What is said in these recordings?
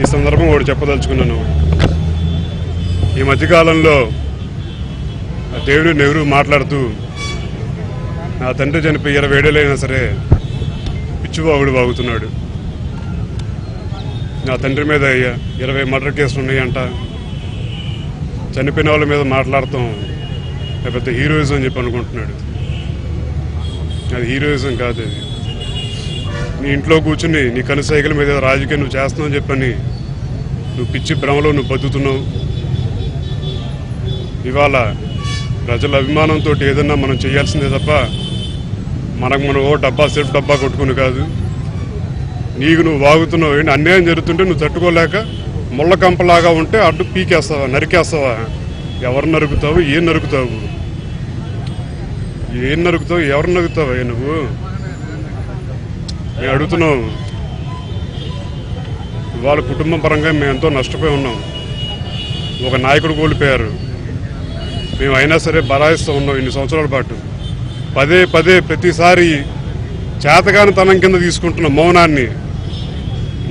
ఈ సందర్భం ఒకటి చెప్పదలుచుకున్నాను. ఈ మధ్యకాలంలో ఆ దేవుడు నెహ్రూ మాట్లాడుతూ నా తండ్రి చనిపోయి ఇరవై ఏడేళ్ళైనా సరే పిచ్చివాగుడు బాగుతున్నాడు నా తండ్రి మీద ఇరవై మర్డర్ కేసులు ఉన్నాయంట. చనిపోయిన వాళ్ళ మీద మాట్లాడతాం పెద్ద హీరోయిజం అని చెప్పి అనుకుంటున్నాడు. అది హీరోయిజం కాదు అది. నీ ఇంట్లో కూర్చుని నీ కనుసైకిల మీద ఏదో రాజకీయం నువ్వు చేస్తున్నావు చెప్పని నువ్వు పిచ్చి భ్రమలో నువ్వు బతుకుతున్నావు. ఇవాళ ప్రజల అభిమానంతో ఏదన్నా మనం చేయాల్సిందే తప్ప మనకు మనం ఓ డబ్బా సెల్ఫ్ డబ్బా కొట్టుకుని కాదు. నీకు నువ్వు వాగుతున్నావు ఏంటి? అన్యాయం జరుగుతుంటే నువ్వు తట్టుకోలేక ముళ్ళ కంపలాగా ఉంటే అడ్డు పీకేస్తావా నరికేస్తావా? ఎవరు నరుకుతావు? ఏం నరుకుతావు? ఏం నరుకుతావు? ఎవరు నరుకుతావా నువ్వు? మేము అడుగుతున్నాం ఇవాళ కుటుంబం పరంగా మేము ఎంతో నష్టపోయి ఉన్నాం. ఒక నాయకుడు కోల్పోయారు. మేము అయినా సరే బలాయిస్తూ ఉన్నాం ఇన్ని సంవత్సరాల పాటు. పదే పదే ప్రతిసారి చేతగాని తనం కింద తీసుకుంటున్న మౌనాన్ని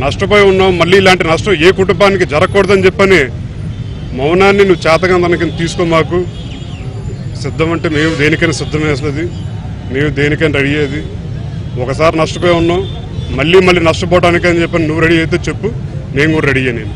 నష్టపోయి ఉన్నాం. మళ్ళీ ఇలాంటి నష్టం ఏ కుటుంబానికి జరగకూడదని చెప్పని మౌనాన్ని నువ్వు చేతగాని తన కింద తీసుకో మాకు. సిద్ధం అంటే మేము దేనికైనా సిద్ధం వేస్తుంది మేము దేనికైనా రెడీ అయ్యేది. ఒకసారి నష్టపోయి ఉన్నాం. మళ్ళీ మళ్ళీ నష్టపోవడానికి అని చెప్పి నువ్వు రెడీ అయితే చెప్పు. నేను కూడా రెడీ నేను.